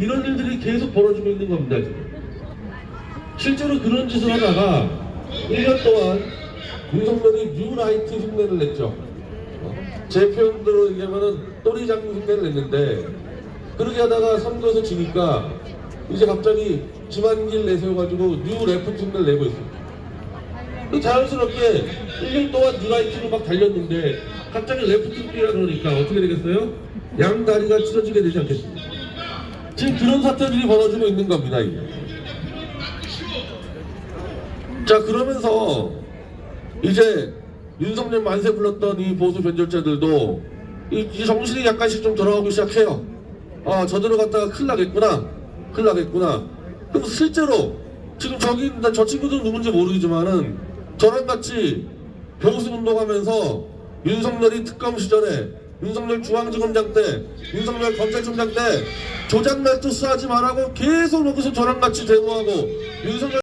이런 일들이 계속 벌어지고 있는 겁니다. 실제로 그런 짓을 하다가 1년 동안 윤석열이 뉴라이트 흉내를 냈죠. 어, 제 표현대로 얘기하면은 또리장 흉내를 냈는데 그렇게 하다가 선거에서 지니까 이제 갑자기 김한길 내세워가지고 뉴 레프트 흉내를 내고. 그 자연스럽게 1년 동안 뉴라이트로 막 달렸는데 갑자기 레프트 뛰라 그러니까 어떻게 되겠어요? 양 다리가 찢어지게 되지 않겠습니까? 지금 그런 사태들이 벌어지고 있는 겁니다. 이게. 자 그러면서 이제 윤석열 만세 불렀던 이 보수 변절자들도 이, 이 정신이 약간씩 좀 돌아오기 시작해요. 아 저대로 갔다가 큰일 나겠구나, 큰일 나겠구나. 그럼 실제로 지금 저기 있는 저 친구들은 누군지 모르겠지만은 저랑 같이 병수 운동하면서 윤석열이 특검 시절에 윤석열 중앙지검장 때 윤석열 검찰총장 때 조작 말투 수하지 말라고 계속 여기서 저랑 같이 대모하고 윤석열